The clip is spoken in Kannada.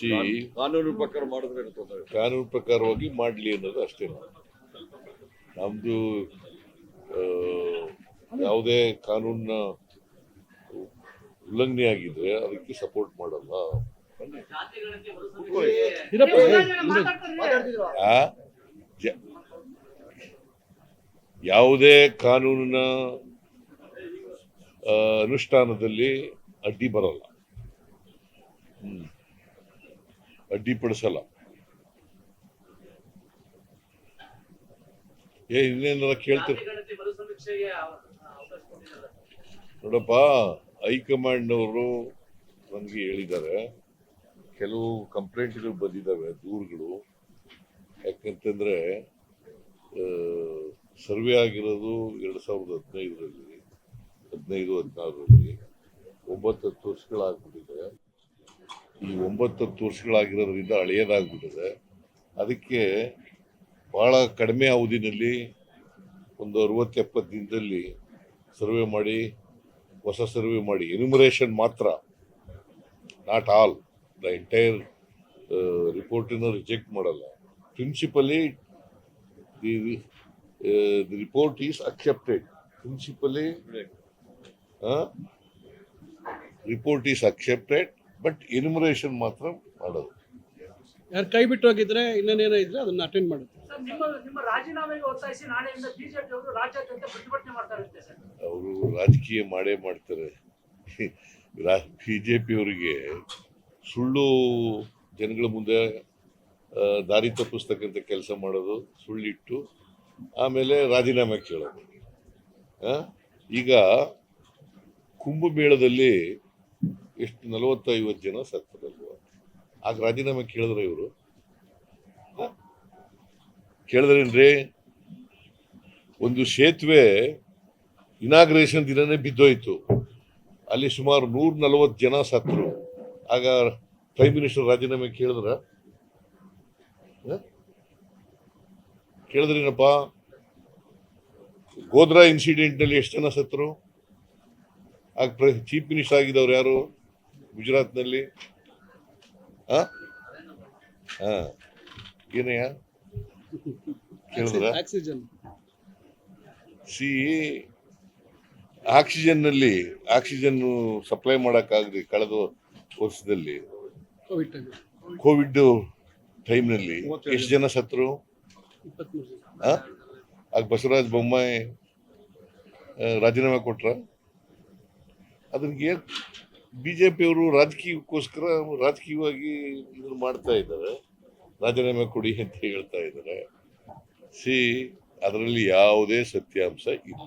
ಸಿ ಕಾನೂನು ಪ್ರಕಾರ ಮಾಡಿದ್ರೆ ಏನು ತೊಂದರೆ ಇಲ್ಲ. ಕಾನೂನು ಪ್ರಕಾರವಾಗಿ ಮಾಡಲಿ ಅನ್ನೋದು ಅಷ್ಟೇ ನಮ್ದು ಯಾವುದೇ ಕಾನೂನಿನ ಉಲ್ಲಂಘನೆ ಆಗಿದ್ರೆ ಅದಕ್ಕೆ ಸಪೋರ್ಟ್ ಮಾಡಲ್ಲ ಆ? ಜ- ಯಾವುದೇ ಕಾನೂನಿನ ಆ, ಅನುಷ್ಠಾನದಲ್ಲಿ ಅಡ್ಡಿ ಬರಲ್ಲ ಹ್ಮ್. ಅಡ್ಡಿಪಡಿಸಲ್ಲ. ಏ ಇನ್ನೇನಾರ ಕೇಳ್ತಾರೆ? ನೋಡಪ್ಪ ಹೈಕಮಾಂಡ್ನವರು ನನಗೆ ಹೇಳಿದ್ದಾರೆ ಕೆಲವು ಕಂಪ್ಲೇಂಟ್ಗಳು ಬಂದಿದ್ದಾವೆ ದೂರುಗಳು. ಯಾಕಂತಂದ್ರೆ ಸರ್ವೆ ಆಗಿರೋದು ಎರಡು ಸಾವಿರದ ಹದಿನೈದರಲ್ಲಿ ಹದಿನೈದು ಹದಿನಾರರಲ್ಲಿ. ಒಂಬತ್ತು ಹತ್ತು ವರ್ಷಗಳಾಗ್ಬಿಟ್ಟಿದೆ. ಈ ಒಂಬತ್ತು ಹತ್ತು ವರ್ಷಗಳಾಗಿರೋದ್ರಿಂದ ಹಳೆಯದಾಗ್ಬಿಟ್ಟಿದೆ ಅದಕ್ಕೆ ಭಾಳ ಕಡಿಮೆ ಅವಧಿನಲ್ಲಿ ಒಂದು ಅರವತ್ತು ಎಪ್ಪತ್ತು ದಿನದಲ್ಲಿ ಸರ್ವೆ ಮಾಡಿ, ಹೊಸ ಸರ್ವೆ ಮಾಡಿ ಎನ್ಯುಮರೇಷನ್ ಮಾತ್ರ ನಾಟ್ ಆಲ್ ದ ಎಂಟೈರ್ ರಿಪೋರ್ಟನ್ನು ರಿಜೆಕ್ಟ್ ಮಾಡಲ್ಲ. Principally the the report is accepted principally report is accepted but enumeration ಮಾತ್ರ ಮಾಡೋದು. ಯಾರು ಕೈ ಬಿಟ್ಟು ಹೋಗಿದ್ರೆ ಇನ್ನೇನೇನೋ ಇದ್ರೆ ಅದನ್ನ ಅಟೆಂಡ್ ಮಾಡುತ್ತೆ ಸರ್ ನಿಮ್ಮ ನಿಮ್ಮ ಒತ್ತಾಯಿಸಿ ನಾಳೆಯಿಂದ ಬಿಜೆಪಿ ಅವರು ರಾಜಕೀಯ ಮಾಡೇ ಮಾಡ್ತಾರೆ. ಬಿ ಜೆ ಪಿಯವರಿಗೆ ಸುಳ್ಳು ಜನಗಳ ಮುಂದೆ ದಾರಿ ತಪ್ಪಿಸ್ತಕ್ಕಂಥ ಕೆಲಸ ಮಾಡೋದು ಸುಳ್ಳಿಟ್ಟು ಆಮೇಲೆ ರಾಜೀನಾಮೆ ಕೇಳೋದು? ಈಗ ಕುಂಭಮೇಳದಲ್ಲಿ ಎಷ್ಟು ನಲವತ್ತೈವತ್ತು ಜನ ಸತ್ತರಲ್ವ ಆಗ ರಾಜೀನಾಮೆ ಕೇಳಿದ್ರೆ ಇವರು. ಕೇಳಿದ್ರೇನ್ರಿ? ಒಂದು ಸೇತುವೆ ಇನಾಗ್ರೇಷನ್ ದಿನನೇ ಬಿದ್ದೋಯ್ತು. ಅಲ್ಲಿ ಸುಮಾರು ನೂರ ನಲವತ್ತು ಜನ ಸತ್ರು. ಆಗ ಪ್ರೈಮ್ ಮಿನಿಸ್ಟರ್ ರಾಜೀನಾಮೆ ಕೇಳಿದ್ರ? ಕೇಳಿದ್ರೇನಪ್ಪ? ಗೋದ್ರಾ ಇನ್ಸಿಡೆಂಟ್ನಲ್ಲಿ ಎಷ್ಟು ಜನ ಸತ್ತರು ಆಗ ಚೀಫ್ ಮಿನಿಸ್ಟರ್ ಆಗಿದ್ದವ್ರು ಯಾರು? ಗುಜರಾತ್ನಲ್ಲಿ. ಹಾಂ ಹಾ ಏನಯ್ಯ ಕೇಳಿದ್ರ? ಆಕ್ಸಿಜನ್. ಸಿ ಆಕ್ಸಿಜನ್ನಲ್ಲಿ ಆಕ್ಸಿಜನ್ ಸಪ್ಲೈ ಮಾಡೋಕ್ಕಾಗಲಿ ಕಳೆದ ವರ್ಷದಲ್ಲಿ ಕೋವಿಡ್ ಟೈಮ್ ಕೋವಿಡ್ ಟೈಮ್ನಲ್ಲಿ ಎಷ್ಟು ಜನ ಸತ್ರು? ಆಗ ಬಸವರಾಜ ಬೊಮ್ಮಾಯಿ ರಾಜೀನಾಮೆ ಕೊಟ್ರ? ಅದಕ್ಕೆ ಬಿಜೆಪಿಯವರು ರಾಜಕೀಯಕ್ಕೋಸ್ಕರ ರಾಜಕೀಯವಾಗಿ ಇದನ್ನು ಮಾಡ್ತಾ ಇದ್ದಾರೆ. ರಾಜೀನಾಮೆ ಕೊಡಿ ಅಂತ ಹೇಳ್ತಾ ಇದ್ದಾರೆ. ಸಿ, ಅದರಲ್ಲಿ ಯಾವುದೇ ಸತ್ಯಾಂಶ ಇಲ್ಲ.